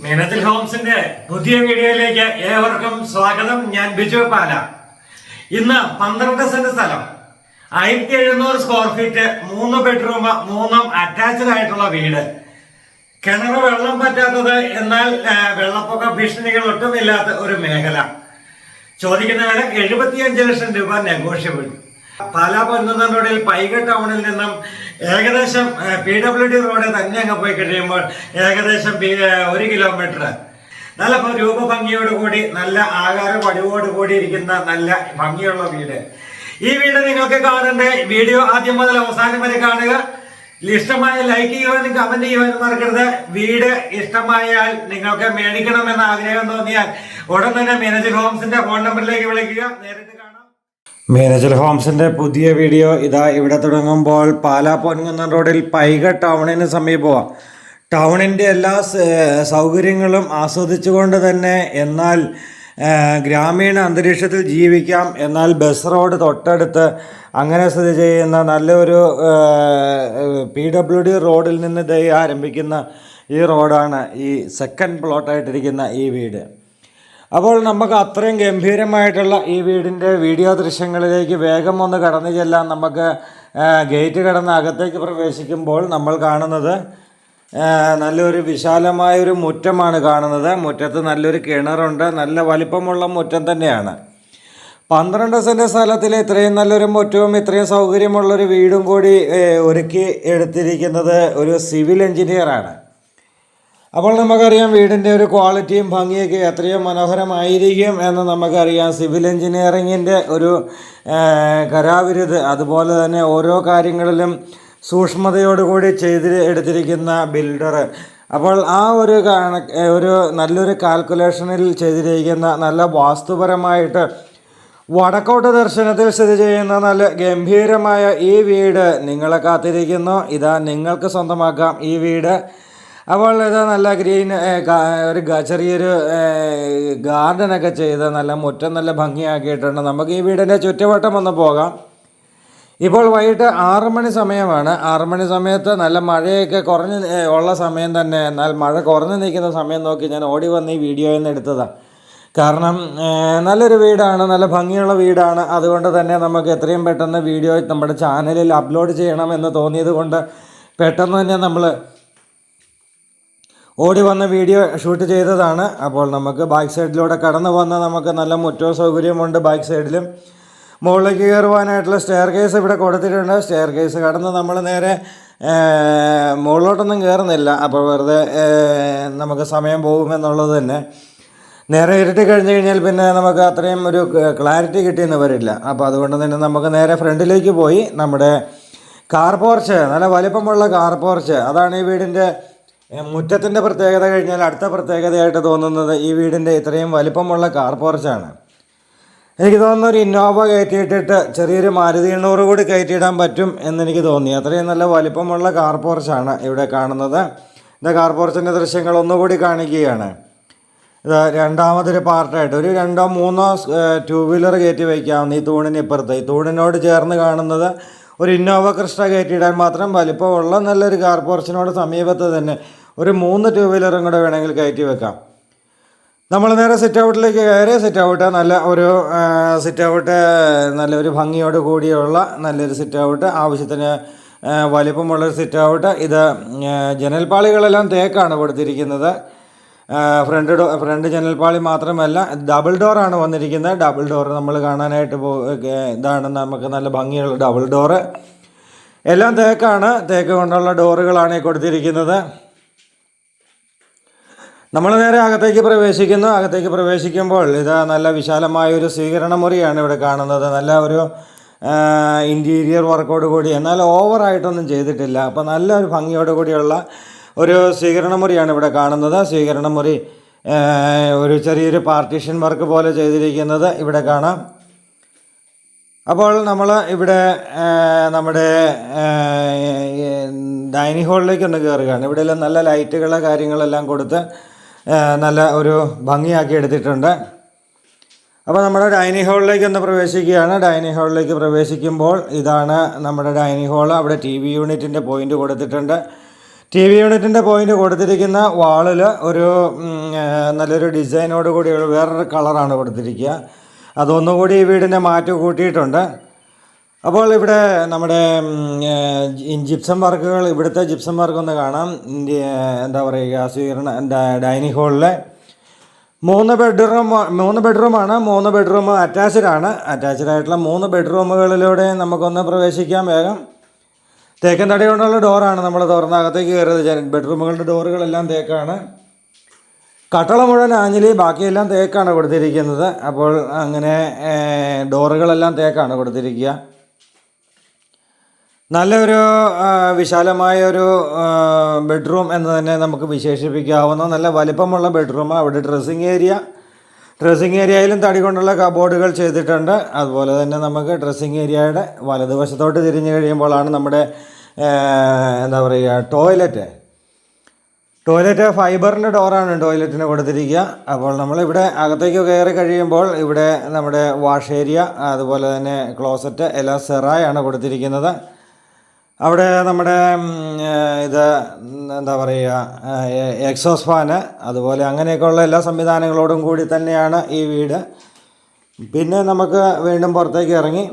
മീനത്തിൽ ഹോംസിന്റെ പുതിയ വീഡിയോയിലേക്ക് ഏവർക്കും സ്വാഗതം. ഞാൻ ബിജു പാല. ഇന്ന് പന്ത്രണ്ട് സെന്റ് സ്ഥലം. ആയിരത്തി എഴുന്നൂറ് സ്ക്വയർ ഫീറ്റ് മൂന്ന് ബെഡ്റൂം മൂന്നും അറ്റാച്ച്ഡ് ആയിട്ടുള്ള വീട്. കിണർ വെള്ളം പറ്റാത്തത് എന്നാൽ വെള്ളപ്പൊക്ക ഭീഷണികൾ ഒട്ടുമില്ലാത്ത ഒരു മേഖല. ചോദിക്കുന്ന വില എഴുപത്തിയഞ്ച് ലക്ഷം രൂപ നെഗോഷ്യബിൾ പാലാ പൊൻകുന്നം പൈക ടൗണിൽ നിന്നും ഏകദേശം പി ഡബ്ല്യു ഡി റോഡ് തന്നെ അങ്ങ് പോയി കഴിയുമ്പോൾ ഏകദേശം ഒരു കിലോമീറ്റർ നല്ല രൂപഭംഗിയോടുകൂടി രൂപഭംഗിയോട് കൂടി നല്ല ആകാര പടിവോട് കൂടി ഇരിക്കുന്ന നല്ല ഭംഗിയുള്ള വീട്. ഈ വീട് നിങ്ങൾക്ക് കാണേണ്ട? വീഡിയോ ആദ്യം മുതൽ അവസാനം വരെ കാണുക. ഇഷ്ടമായ ലൈക്ക് ചെയ്യുവാനും കമന്റ് ചെയ്യുവാനും മറക്കരുത്. വീട് ഇഷ്ടമായാൽ നിങ്ങൾക്ക് മേടിക്കണമെന്ന ആഗ്രഹം തോന്നിയാൽ ഉടൻ തന്നെ മാനേജർ ഹോംസിന്റെ ഫോൺ നമ്പറിലേക്ക് വിളിക്കുക. നേരിട്ട് കാണാം ഹോംസിന്റെ പുതിയ വീഡിയോ ഇതാ ഇവിടെ തുടങ്ങുമ്പോൾ പാലാ പൊൻകുന്നം റോഡിൽ പൈക ടൗണിന് സമീപമാണ് ടൗണിന്റെ എല്ലാ സൗകര്യങ്ങളും ആസ്വദിച്ചുകൊണ്ട് തന്നെ എന്നാൽ ഗ്രാമീണ അന്തരീക്ഷത്തിൽ ജീവിക്കാം. എന്നാൽ ബസ് റോഡ് തൊട്ടടുത്ത് അങ്ങനെ സ്ഥിതി ചെയ്യുന്ന നല്ലൊരു പി ഡബ്ല്യു ഡി റോഡിൽ നിന്ന് ദൈ ആരംഭിക്കുന്ന ഈ റോഡാണ് ഈ സെക്കൻഡ് പ്ലോട്ടായിട്ടിരിക്കുന്ന ഈ വീട്. അപ്പോൾ നമുക്ക് അത്രയും ഗംഭീരമായിട്ടുള്ള ഈ വീടിന്റെ വീഡിയോ ദൃശ്യങ്ങളിലേക്ക് വേഗം ഒന്ന് കടന്നു ചെല്ലാൻ നമുക്ക് ഗേറ്റ് കടന്ന് അകത്തേക്ക് പ്രവേശിക്കുമ്പോൾ നമ്മൾ കാണുന്നത് നല്ലൊരു നല്ലൊരു വിശാലമായൊരു മുറ്റമാണ് കാണുന്നത്. മുറ്റത്ത് നല്ലൊരു കിണറുണ്ട്. നല്ല വലിപ്പമുള്ള മുറ്റം തന്നെയാണ്. പന്ത്രണ്ട് സെന്റ് സ്ഥലത്തിൽ ഇത്രയും നല്ലൊരു മുറ്റവും ഇത്രയും സൗകര്യമുള്ളൊരു വീടും കൂടി ഒരുക്കി എടുത്തിരിക്കുന്നത് ഒരു സിവിൽ എഞ്ചിനീയറാണ്. അപ്പോൾ നമുക്കറിയാം വീടിന്റെ ഒരു ക്വാളിറ്റിയും ഭംഗിയൊക്കെ എത്രയും മനോഹരമായിരിക്കും എന്ന് നമുക്കറിയാം. സിവിൽ എഞ്ചിനീയറിങ്ങിന്റെ ഒരു കരാവിരുത് അതുപോലെ തന്നെ ഓരോ കാര്യങ്ങളിലും സൂക്ഷ്മതയോടുകൂടി ചെയ്ത് എടുത്തിരിക്കുന്ന ബിൽഡർ. അപ്പോൾ ആ ഒരു ഒരു നല്ലൊരു കാൽക്കുലേഷനിൽ ചെയ്തിരിക്കുന്ന നല്ല വാസ്തുപരമായിട്ട് വടക്കോട്ട് ദർശനത്തിൽ സ്ഥിതി ചെയ്യുന്ന നല്ല ഗംഭീരമായ ഈ വീട് നിങ്ങളെ കാത്തിരിക്കുന്നു. ഇതാ നിങ്ങൾക്ക് സ്വന്തമാക്കാം ഈ വീട്. അപ്പോൾ ഇത് നല്ല ഗ്രീൻ ഒരു ചെറിയൊരു ഗാർഡനൊക്കെ ചെയ്ത് നല്ല മുറ്റം നല്ല ഭംഗിയാക്കിയിട്ടുണ്ട്. നമുക്ക് ഈ വീടിന്റെ ചുറ്റുവട്ടം ഒന്ന് പോകാം. ഇപ്പോൾ വൈകിട്ട് ആറ് മണി സമയമാണ്. ആറ് മണി സമയത്ത് നല്ല മഴയൊക്കെ കുറഞ്ഞ് ഉള്ള സമയം തന്നെ. എന്നാൽ മഴ കുറഞ്ഞു നിൽക്കുന്ന സമയം നോക്കി ഞാൻ ഓടി വന്ന് ഈ വീഡിയോയിൽ നിന്ന് എടുത്തതാണ് കാരണം നല്ലൊരു വീടാണ് നല്ല ഭംഗിയുള്ള വീടാണ്. അതുകൊണ്ട് തന്നെ നമുക്ക് എത്രയും പെട്ടെന്ന് വീഡിയോ നമ്മുടെ ചാനലിൽ അപ്ലോഡ് ചെയ്യണമെന്ന് തോന്നിയത് കൊണ്ട് പെട്ടെന്ന് തന്നെ നമ്മൾ ഓടി വന്ന വീഡിയോ ഷൂട്ട് ചെയ്തതാണ്. അപ്പോൾ നമുക്ക് ബാക്ക് സൈഡിലൂടെ കടന്നു വന്ന് നമുക്ക് നല്ല മുറ്റവും സൗകര്യമുണ്ട് ബാക്ക് സൈഡിലും മുകളിലേക്ക് കയറുവാനായിട്ടുള്ള സ്റ്റെയർ കേസ് ഇവിടെ കൊടുത്തിട്ടുണ്ട്. സ്റ്റെയർ കേസ് കടന്ന് നമ്മൾ നേരെ മുകളിലോട്ടൊന്നും കയറുന്നില്ല. അപ്പോൾ വെറുതെ നമുക്ക് സമയം പോകുമെന്നുള്ളത് തന്നെ. നേരെ ഇരുട്ടി കഴിഞ്ഞ് കഴിഞ്ഞാൽ പിന്നെ നമുക്ക് അത്രയും ഒരു ക്ലാരിറ്റി കിട്ടിയെന്ന് വരില്ല. അപ്പോൾ അതുകൊണ്ട് തന്നെ നമുക്ക് നേരെ ഫ്രണ്ടിലേക്ക് പോയി. നമ്മുടെ കാർ പോർച്ച് നല്ല വലിപ്പമുള്ള കാർ പോർച്ച് അതാണ് ഈ വീടിന്റെ മുറ്റത്തിന്റെ പ്രത്യേകത കഴിഞ്ഞാൽ അടുത്ത പ്രത്യേകതയായിട്ട് തോന്നുന്നത് ഈ വീടിന്റെ ഇത്രയും വലിപ്പമുള്ള കാർ പോർച്ചാണ് എനിക്ക് തോന്നുന്നു ഒരു ഇന്നോവ കയറ്റിയിട്ടിട്ട് ചെറിയൊരു മാരുതി എണ്ണൂറ് കൂടി കയറ്റിയിടാൻ പറ്റും എന്നെനിക്ക് തോന്നി. അത്രയും നല്ല വലിപ്പമുള്ള കാർ പോർച്ചാണ് ഇവിടെ കാണുന്നത്. ഇത് കാർ പോർച്ചിന്റെ ദൃശ്യങ്ങൾ ഒന്നുകൂടി കാണിക്കുകയാണ്. ഇത് രണ്ടാമതൊരു പാർട്ടായിട്ട് ഒരു രണ്ടോ മൂന്നോ ടൂ വീലർ കയറ്റി വയ്ക്കാവുന്ന ഈ തൂണിന് ഇപ്പുറത്ത്. ഈ തൂണിനോട് ചേർന്ന് കാണുന്നത് ഒരു ഇന്നോവ ക്രിസ്റ്റ കയറ്റിയിടാൻ മാത്രം വലിപ്പമുള്ള നല്ലൊരു കാർ പോർച്ചിനോട് സമീപത്ത് തന്നെ ഒരു മൂന്ന് ടൂ വീലറും കൂടെ വേണമെങ്കിൽ കയറ്റി വെക്കാം. നമ്മൾ നേരെ സിറ്റ് ഔട്ടിലേക്ക് കയറി സിറ്റ് ഔട്ട് നല്ല ഒരു സിറ്റ് ഔട്ട് നല്ലൊരു ഭംഗിയോട് കൂടിയുള്ള നല്ലൊരു സിറ്റ് ഔട്ട് ആവശ്യത്തിന് വലിപ്പമുള്ളൊരു സിറ്റ് ഔട്ട് ഇത് ജനൽപ്പാളികളെല്ലാം തേക്കാണ് കൊടുത്തിരിക്കുന്നത്. ഫ്രണ്ട് ഡോ ഫ്രണ്ട് ജനൽപ്പാളി മാത്രമല്ല ഡബിൾ ഡോറാണ് വന്നിരിക്കുന്നത്. ഡബിൾ ഡോർ നമ്മൾ കാണാനായിട്ട് പോ ഇതാണ് നമുക്ക് നല്ല ഭംഗിയുള്ള ഡബിൾ ഡോറ് എല്ലാം തേക്കാണ്. തേക്ക് കൊണ്ടുള്ള ഡോറുകളാണ് കൊടുത്തിരിക്കുന്നത്. നമ്മൾ നേരെ അകത്തേക്ക് പ്രവേശിക്കുന്നു. അകത്തേക്ക് പ്രവേശിക്കുമ്പോൾ ഇത് നല്ല വിശാലമായ ഒരു സ്വീകരണ മുറിയാണ് ഇവിടെ കാണുന്നത്. നല്ല ഒരു ഇന്റീരിയർ വർക്കോട് കൂടി. എന്നാൽ ഓവറായിട്ടൊന്നും ചെയ്തിട്ടില്ല. അപ്പോൾ നല്ല ഒരു ഭംഗിയോട് കൂടിയുള്ള ഒരു സ്വീകരണ മുറിയാണ് ഇവിടെ കാണുന്നത്. സ്വീകരണ മുറി ഒരു ചെറിയൊരു പാർട്ടീഷൻ വർക്ക് പോലെ ചെയ്തിരിക്കുന്നത് ഇവിടെ കാണാം. അപ്പോൾ നമ്മൾ ഇവിടെ നമ്മുടെ ഡൈനിങ് ഹാളിലേക്ക് ഒന്ന് കയറുകയാണ് ഇവിടെയെല്ലാം നല്ല ലൈറ്റുകൾ കാര്യങ്ങളെല്ലാം കൊടുത്ത് നല്ല ഒരു ഭംഗിയാക്കി എടുത്തിട്ടുണ്ട്. അപ്പോൾ നമ്മുടെ ഡൈനിങ് ഹാളിലേക്ക് ഒന്ന് പ്രവേശിക്കുകയാണ്. ഡൈനിങ് ഹാളിലേക്ക് പ്രവേശിക്കുമ്പോൾ ഇതാണ് നമ്മുടെ ഡൈനിങ് ഹാൾ. അവിടെ ടി വി യൂണിറ്റിന്റെ പോയിന്റ് കൊടുത്തിട്ടുണ്ട്. ടി വി യൂണിറ്റിന്റെ പോയിന്റ് കൊടുത്തിരിക്കുന്ന വാളിൽ ഒരു നല്ലൊരു ഡിസൈനോട് കൂടി ഒരു വേറൊരു കളറാണ് കൊടുത്തിരിക്കുക. അതൊന്നുകൂടി ഈ വീടിനെ മാറ്റി കൂട്ടിയിട്ടുണ്ട്. അപ്പോൾ ഇവിടെ നമ്മുടെ ജിപ്സം വർക്കുകൾ ഇവിടുത്തെ ജിപ്സം വർക്ക് ഒന്ന് കാണാം. എന്താ പറയുക സ്വീകരണ ഡൈനിങ് ഹാളിലെ മൂന്ന് ബെഡ്റൂം മൂന്ന് ബെഡ്റൂമാണ് മൂന്ന് ബെഡ്റൂം അറ്റാച്ച്ഡ് ആണ്. അറ്റാച്ച്ഡ് ആയിട്ടുള്ള മൂന്ന് ബെഡ്റൂമുകളിലൂടെ നമുക്കൊന്ന് പ്രവേശിക്കാം വേഗം. തേക്കൻ തടി കൊണ്ടുള്ള ഡോറാണ് നമ്മൾ തുറന്ന അകത്തേക്ക് കയറിയത് ബെഡ്റൂമുകളുടെ ഡോറുകളെല്ലാം തേക്കാണ്. കട്ടള മുഴുവൻ ആഞ്ഞിലി ബാക്കിയെല്ലാം തേക്കാണ് കൊടുത്തിരിക്കുന്നത്. അപ്പോൾ അങ്ങനെ ഡോറുകളെല്ലാം തേക്കാണ് കൊടുത്തിരിക്കുക. നല്ലൊരു വിശാലമായ ഒരു ബെഡ്റൂം എന്ന് തന്നെ നമുക്ക് വിശേഷിപ്പിക്കാവുന്ന നല്ല വലിപ്പമുള്ള ബെഡ്റൂം അവിടെ ഡ്രസ്സിങ് ഏരിയ ഡ്രസ്സിങ് ഏരിയയിലും തടി കൊണ്ടുള്ള കബോർഡുകൾ ചെയ്തിട്ടുണ്ട്. അതുപോലെ തന്നെ നമുക്ക് ഡ്രസ്സിങ് ഏരിയയുടെ വലതുവശത്തോട്ട് തിരിഞ്ഞു കഴിയുമ്പോഴാണ് നമ്മുടെ എന്താ പറയുക ടോയ്ലറ്റ്. ടോയ്ലറ്റ് ഫൈബറിന്റെ ഡോറാണ് ടോയ്ലറ്റിന് കൊടുത്തിരിക്കുക. അപ്പോൾ നമ്മളിവിടെ അകത്തേക്ക് കയറി കഴിയുമ്പോൾ ഇവിടെ നമ്മുടെ വാഷ് ഏരിയ അതുപോലെ തന്നെ ക്ലോസറ്റ് എല്ലാം സെറായാണ് കൊടുത്തിരിക്കുന്നത്. അവിടെ നമ്മുടെ ഇത് എന്താ പറയുക എക്സോസ് ഫാന് അതുപോലെ അങ്ങനെയൊക്കെയുള്ള എല്ലാ സംവിധാനങ്ങളോടും കൂടി തന്നെയാണ് ഈ വീട്. പിന്നെ നമുക്ക് വീണ്ടും പുറത്തേക്ക് ഇറങ്ങി.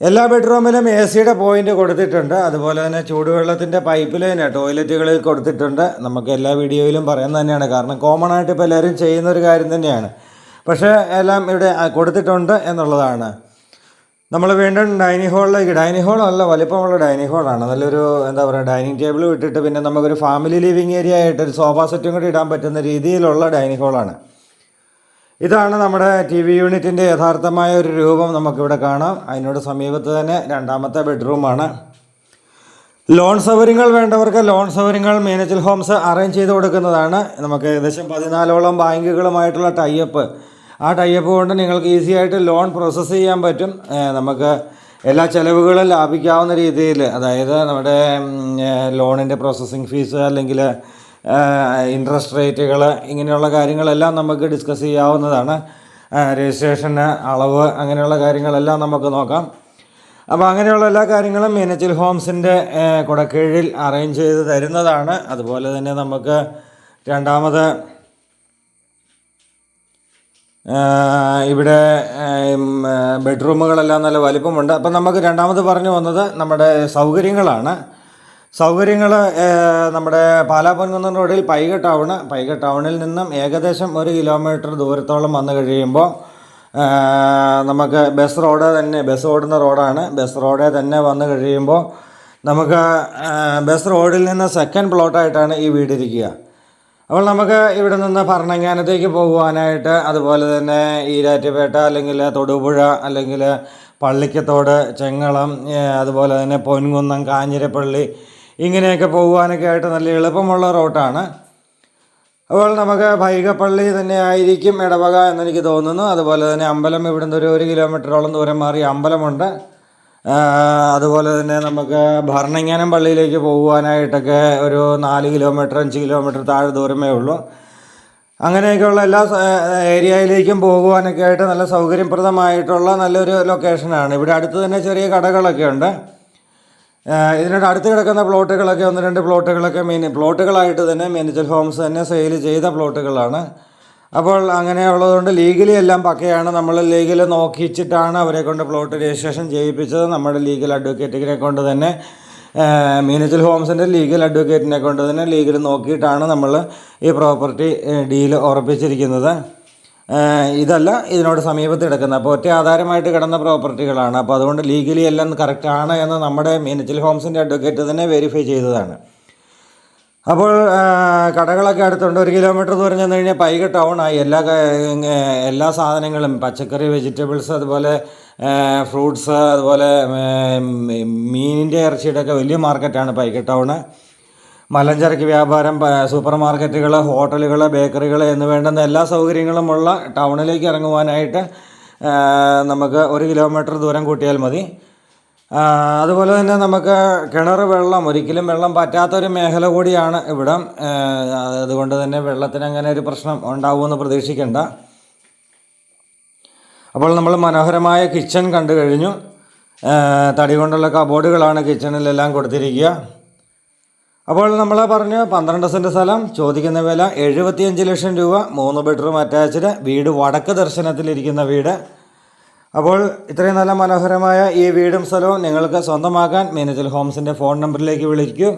എല്ലാ ബെഡ്റൂമിലും എ സിയുടെ പോയിന്റ് കൊടുത്തിട്ടുണ്ട്. അതുപോലെ തന്നെ ചൂടുവെള്ളത്തിന്റെ പൈപ്പ് ലൈന് ടോയ്ലറ്റുകളിൽ കൊടുത്തിട്ടുണ്ട്. നമുക്ക് എല്ലാ വീഡിയോയിലും പറയുന്നത് തന്നെയാണ്. കാരണം കോമൺ ആയിട്ട് ഇപ്പോൾ എല്ലാവരും ചെയ്യുന്ന ഒരു കാര്യം തന്നെയാണ്. പക്ഷേ എല്ലാം ഇവിടെ കൊടുത്തിട്ടുണ്ട് എന്നുള്ളതാണ്. നമ്മൾ വീണ്ടും ഡൈനിങ് ഹാളിലേക്ക് ഡൈനിങ് ഹാൾ നല്ല വലിപ്പമുള്ള ഡൈനിങ് ഹാളാണ് നല്ലൊരു എന്താ പറയുക ഡൈനിങ് ടേബിൾ വിട്ടിട്ട് പിന്നെ നമുക്കൊരു ഫാമിലി ലിവിങ് ഏരിയ ആയിട്ട് ഒരു സോഫ സെറ്റും കൂടി ഇടാൻ പറ്റുന്ന രീതിയിലുള്ള ഡൈനിങ് ഹാളാണ് ഇതാണ് നമ്മുടെ ടി വി യൂണിറ്റിന്റെ യഥാർത്ഥമായ ഒരു രൂപം നമുക്കിവിടെ കാണാം. അതിനോട് സമീപത്ത് തന്നെ രണ്ടാമത്തെ ബെഡ്റൂമാണ് ലോൺ സൗകര്യങ്ങൾ വേണ്ടവർക്ക് ലോൺ സൗകര്യങ്ങൾ മീനച്ചൽ ഹോംസ് അറേഞ്ച് ചെയ്ത് കൊടുക്കുന്നതാണ്. നമുക്ക് ഏകദേശം പതിനാലോളം ബാങ്കുകളുമായിട്ടുള്ള ടൈപ്പ് ആ ടൈപ്പ് കൊണ്ട് നിങ്ങൾക്ക് ഈസി ആയിട്ട് ലോൺ പ്രോസസ്സ് ചെയ്യാൻ പറ്റും. നമുക്ക് എല്ലാ ചിലവുകളും ലാഭിക്കാവുന്ന രീതിയിൽ അതായത് നമ്മുടെ ലോണിന്റെ പ്രോസസ്സിങ് ഫീസ് അല്ലെങ്കിൽ ഇൻട്രസ്റ്റ് റേറ്റുകൾ ഇങ്ങനെയുള്ള കാര്യങ്ങളെല്ലാം നമുക്ക് ഡിസ്കസ് ചെയ്യാവുന്നതാണ്. രജിസ്ട്രേഷന് അളവ് അങ്ങനെയുള്ള കാര്യങ്ങളെല്ലാം നമുക്ക് നോക്കാം. അപ്പോൾ അങ്ങനെയുള്ള എല്ലാ കാര്യങ്ങളും മീനച്ചിൽ ഹോംസിന്റെ കുടക്കീഴിൽ അറേഞ്ച് ചെയ്ത് തരുന്നതാണ്. അതുപോലെ തന്നെ നമുക്ക് രണ്ടാമത് ഇവിടെ ബെഡ്റൂമുകളെല്ലാം നല്ല വലിപ്പമുണ്ട്. അപ്പം നമുക്ക് രണ്ടാമത് പറഞ്ഞു വന്നത് നമ്മുടെ സൗകര്യങ്ങളാണ്. സൗകര്യങ്ങൾ നമ്മുടെ പാലാപ്പൊൻകുന്നം റോഡിൽ പൈക ടൗണ് പൈക ടൗണിൽ നിന്നും ഏകദേശം ഒരു കിലോമീറ്റർ ദൂരത്തോളം വന്നു കഴിയുമ്പോൾ നമുക്ക് ബസ് റോഡ് തന്നെ ബസ് ഓടുന്ന റോഡാണ്. ബസ് റോഡേ തന്നെ വന്നു കഴിയുമ്പോൾ നമുക്ക് ബസ് റോഡിൽ നിന്ന് സെക്കൻഡ് പ്ലോട്ടായിട്ടാണ് ഈ വീടിരിക്കുക അപ്പോൾ നമുക്ക് ഇവിടെ നിന്ന് ഭരണങ്ങാനത്തേക്ക് പോകുവാനായിട്ട് അതുപോലെ തന്നെ ഈരാറ്റുപേട്ട അല്ലെങ്കിൽ തൊടുപുഴ അല്ലെങ്കിൽ പള്ളിക്കത്തോട് ചെങ്ങളം അതുപോലെ തന്നെ പൊൻകുന്നം കാഞ്ഞിരപ്പള്ളി ഇങ്ങനെയൊക്കെ പോകുവാനൊക്കെ ആയിട്ട് നല്ല എളുപ്പമുള്ള റോട്ടാണ്. അപ്പോൾ നമുക്ക് ഭൈകപ്പള്ളി തന്നെ ആയിരിക്കും ഇടവക എന്നെനിക്ക് തോന്നുന്നു. അതുപോലെ തന്നെ അമ്പലം ഇവിടുന്ന് ഒരു ഒരു കിലോമീറ്ററോളം ദൂരം മാറി അമ്പലമുണ്ട്. അതുപോലെ തന്നെ നമുക്ക് ഭരണങ്ങാനം പള്ളിയിലേക്ക് പോകുവാനായിട്ടൊക്കെ ഒരു നാല് കിലോമീറ്റർ അഞ്ച് കിലോമീറ്റർ താഴെ ദൂരമേ ഉള്ളൂ. അങ്ങനെയൊക്കെയുള്ള എല്ലാ ഏരിയയിലേക്കും പോകുവാനൊക്കെ ആയിട്ട് നല്ല സൗകര്യപ്രദമായിട്ടുള്ള നല്ലൊരു ലൊക്കേഷനാണ്. ഇവിടെ അടുത്ത് തന്നെ ചെറിയ കടകളൊക്കെ ഉണ്ട്. ഇതിനോട് അടുത്ത് കിടക്കുന്ന പ്ലോട്ടുകളൊക്കെ ഒന്ന് രണ്ട് പ്ലോട്ടുകളൊക്കെ മീൻ പ്ലോട്ടുകളായിട്ട് തന്നെ മീനച്ചൽ ഹോംസ് തന്നെ സെയിൽ ചെയ്ത പ്ലോട്ടുകളാണ്. അപ്പോൾ അങ്ങനെ ഉള്ളതുകൊണ്ട് ലീഗലി എല്ലാം പക്കയാണ്. നമ്മൾ ലീഗൽ നോക്കിച്ചിട്ടാണ് അവരെ കൊണ്ട് പ്ലോട്ട് രജിസ്ട്രേഷൻ ചെയ്യിപ്പിച്ചത്. നമ്മുടെ ലീഗൽ അഡ്വക്കേറ്റിനെ കൊണ്ട് തന്നെ മീനച്ചൽ ഹോംസിന്റെ ലീഗൽ അഡ്വക്കേറ്റിനെ കൊണ്ട് തന്നെ ലീഗൽ നോക്കിയിട്ടാണ് നമ്മൾ ഈ പ്രോപ്പർട്ടി ഡീൽ ഉറപ്പിച്ചിരിക്കുന്നത്. ഇതല്ല ഇതിനോട് സമീപത്ത് കിടക്കുന്നത്. അപ്പോൾ ഒറ്റ ആധാരമായിട്ട് കിടന്ന പ്രോപ്പർട്ടികളാണ് അപ്പോൾ അതുകൊണ്ട് ലീഗലി എല്ലാം കറക്റ്റാണ് എന്ന് നമ്മുടെ മീനച്ചൽ ഹോംസിന്റെ അഡ്വക്കേറ്റ് തന്നെ വെരിഫൈ ചെയ്തതാണ്. അപ്പോൾ കടകളൊക്കെ അടുത്തുണ്ട്. ഒരു കിലോമീറ്റർ ദൂരം ചെന്ന് കഴിഞ്ഞാൽ പൈക ടൗണായി എല്ലാ എല്ലാ സാധനങ്ങളും പച്ചക്കറി വെജിറ്റബിൾസ് അതുപോലെ ഫ്രൂട്ട്സ് അതുപോലെ മീനിന്റെ ഇറച്ചിയുടെ ഒക്കെ വലിയ മാർക്കറ്റാണ് പൈക ടൗണ് മലഞ്ചരക്ക് വ്യാപാരം സൂപ്പർ മാർക്കറ്റുകൾ ഹോട്ടലുകൾ ബേക്കറികൾ എന്ന് വേണ്ടുന്ന എല്ലാ സൗകര്യങ്ങളുമുള്ള ടൗണിലേക്ക് ഇറങ്ങുവാനായിട്ട് നമുക്ക് ഒരു കിലോമീറ്റർ ദൂരം കൂട്ടിയാൽ മതി. അതുപോലെ തന്നെ നമുക്ക് കിണർ വെള്ളം ഒരിക്കലും വെള്ളം പറ്റാത്തൊരു മേഖല കൂടിയാണ് ഇവിടം. അതുകൊണ്ട് തന്നെ വെള്ളത്തിന് അങ്ങനെ ഒരു പ്രശ്നം ഉണ്ടാവുമെന്ന് പ്രതീക്ഷിക്കേണ്ട. അപ്പോൾ നമ്മൾ മനോഹരമായ കിച്ചൺ കണ്ടു കഴിഞ്ഞു. തടി കൊണ്ടുള്ള കബോർഡുകളാണ് കിച്ചണിലെല്ലാം കൊടുത്തിരിക്കുക. അപ്പോൾ നമ്മൾ പറഞ്ഞു പന്ത്രണ്ട് സെന്റ് സ്ഥലം ചോദിക്കുന്ന വില എഴുപത്തിയഞ്ച് ലക്ഷം രൂപ മൂന്ന് ബെഡ്റൂം അറ്റാച്ച്ഡ് വീട് വടക്ക് ദർശനത്തിലിരിക്കുന്ന വീട്. അപ്പോൾ ഇത്രയും നല്ല മനോഹരമായ ഈ വീടും സ്ഥലവും നിങ്ങൾക്ക് സ്വന്തമാക്കാൻ മീനച്ചൽ ഹോംസിന്റെ ഫോൺ നമ്പറിലേക്ക് വിളിക്കൂ.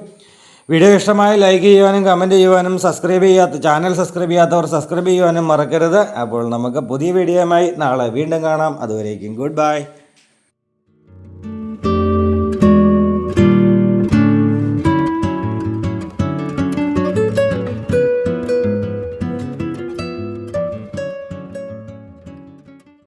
വീഡിയോ ഇഷ്ടമായി ലൈക്ക് ചെയ്യുവാനും കമന്റ് ചെയ്യുവാനും സബ്സ്ക്രൈബ് ചെയ്യാത്ത ചാനൽ സബ്സ്ക്രൈബ് ചെയ്യാത്തവർ സബ്സ്ക്രൈബ് ചെയ്യുവാനും മറക്കരുത്. അപ്പോൾ നമുക്ക് പുതിയ വീഡിയോയുമായി നാളെ വീണ്ടും കാണാം. അതുവരേക്കും ഗുഡ് ബൈ.